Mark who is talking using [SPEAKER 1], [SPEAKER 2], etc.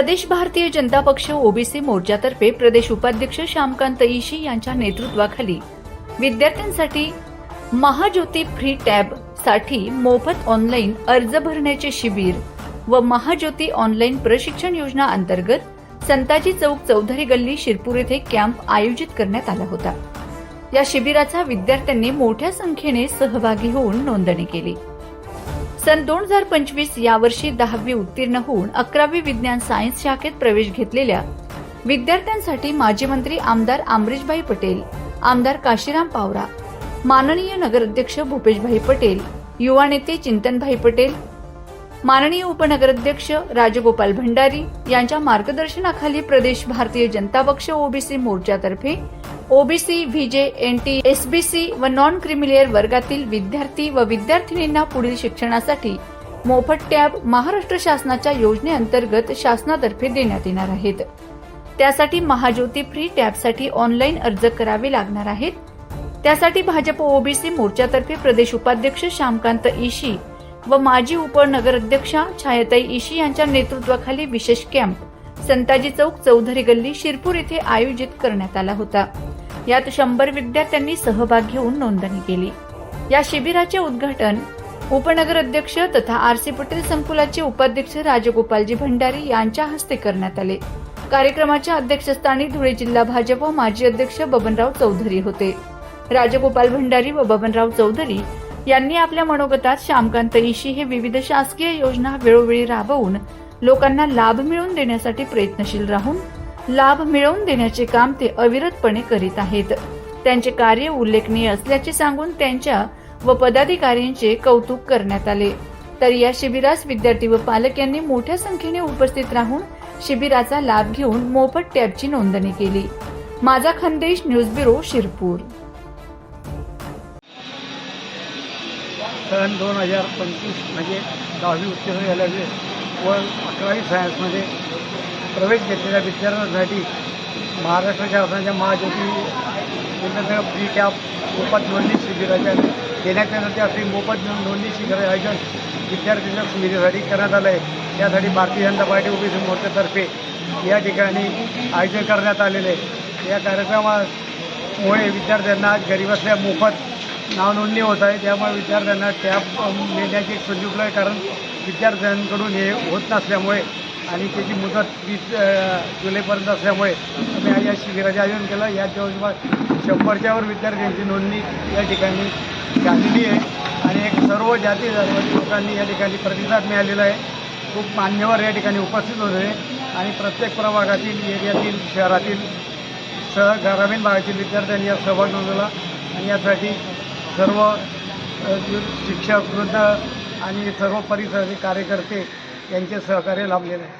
[SPEAKER 1] प्रदेश भारतीय जनता पक्ष ओबीसी मोर्चातर्फे प्रदेश उपाध्यक्ष श्यामकांत इशी यांच्या नेतृत्वाखाली विद्यार्थ्यांसाठी महाज्योती फ्री टॅबसाठी मोफत ऑनलाईन अर्ज भरण्याचे शिबिर व महाज्योती ऑनलाईन प्रशिक्षण योजना अंतर्गत संताजी चौक चौधरी गल्ली शिरपूर येथे कॅम्प आयोजित करण्यात आला होता. या शिबिराचा विद्यार्थ्यांनी मोठ्या संख्येने सहभागी होऊन नोंदणी केली. सन दोन हजार पंचवीस यावर्षी दहावी उत्तीर्ण होऊन अकरावी विज्ञान सायन्स शाखेत प्रवेश घेतलेल्या विद्यार्थ्यांसाठी माजी मंत्री आमदार आमरीशभाई पटेल आमदार काशीराम पावरा माननीय नगराध्यक्ष भूपेशभाई पटेल युवा नेते चिंतनभाई पटेल माननीय उपनगराध्यक्ष राजगोपाल भंडारी यांच्या मार्गदर्शनाखाली प्रदेश भारतीय जनता पक्ष ओबीसी मोर्चातर्फे ओबीसी व्हीजे एनटी एसबीसी व नॉन क्रिमिलियर वर्गातील विद्यार्थी व विद्यार्थिनींना पुढील शिक्षणासाठी मोफत टॅब महाराष्ट्र शासनाच्या योजनेअंतर्गत शासनातर्फे देण्यात येणार आहेत. त्यासाठी महाज्योती फ्री टॅबसाठी ऑनलाईन अर्ज करावे लागणार आहेत. त्यासाठी भाजप ओबीसी मोर्चातर्फे प्रदेश उपाध्यक्ष श्यामकांत इशी व माजी उपनगराध्यक्षा छायाताई इशी यांच्या नेतृत्वाखाली विशेष कॅम्प संताजी चौक चौधरी गल्ली शिरपूर येथे आयोजित करण्यात आला होता. यात शंभर विद्यार्थ्यांनी सहभाग घेऊन नोंदणी केली. या शिबिराचे उद्घाटन उपनगराध्यक्ष तथा आर सी पटेल संकुलाचे उपाध्यक्ष राजगोपालजी भंडारी यांच्या हस्ते करण्यात आले. कार्यक्रमाच्या अध्यक्षस्थानी धुळे जिल्हा भाजप माजी अध्यक्ष बबनराव चौधरी होते. राजगोपाल भंडारी व बबनराव चौधरी यांनी आपल्या मनोगतात श्यामकांत इशी हे विविध शासकीय योजना वेळोवेळी राबवून लोकांना लाभ मिळवून देण्यासाठी प्रयत्नशील राहून लाभ मिळवून देण्याचे काम ते अविरतपणे करीत आहेत. त्यांचे कार्य उल्लेखनीय असल्याचे सांगून त्यांच्या व पदाधिकाऱ्यांचे कौतुक करण्यात आले. तर या शिबिरास विद्यार्थी व पालक यांनी मोठ्या संख्येने उपस्थित राहून शिबिराचा लाभ घेऊन मोफत टॅबची नोंदणी केली. माझा खानदेश न्यूज ब्युरो शिरपूर.
[SPEAKER 2] सन दोन हजार पंचवीस म्हणजे दहावी उत्तीर्ण झाल्याचे व अकरावी सायन्समध्ये प्रवेश घेतलेल्या विद्यार्थ्यांसाठी महाराष्ट्र शासनाच्या महाज्योती योजनेचं फ्री कॅप मोफत नोंदणी शिबिराच्या देण्यात येणाऱ्या असे मोफत नोंदणी शिबिराचे आयोजन विद्यार्थ्यांच्या सुविधेसाठी करण्यात आलं आहे त्यासाठी भारतीय जनता पार्टी ओबीसी मोर्चातर्फे या ठिकाणी आयोजन करण्यात आलेले आहे. या कार्यक्रमामुळे विद्यार्थ्यांना घरी बसल्या मोफत नावनोंदणी होत आहे. त्यामुळे विद्यार्थ्यांना टॅब मिळण्याची एक संधी उपलब्ध आहे. कारण विद्यार्थ्यांकडून हे होत नसल्यामुळे आणि त्याची मुदत वीस जुलैपर्यंत असल्यामुळे आम्ही आज या शिबिराचे आयोजन केलं. या जवळपास शंभरच्यावर विद्यार्थ्यांची नोंदणी या ठिकाणी झालेली आहे. आणि एक सर्व जाती धर्मातील लोकांनी या ठिकाणी प्रतिसाद मिळालेला आहे. खूप मान्यवर या ठिकाणी उपस्थित होते. आणि प्रत्येक प्रभागातील एरियातील शहरातील सह ग्रामीण भागातील विद्यार्थ्यांनी यात सहभाग नोंदवला. आणि यासाठी सर्व शिक्षक वृद्ध आणि सर्व परिसराचे कार्यकर्ते यांचे सहकार्य लाभलेले आहे.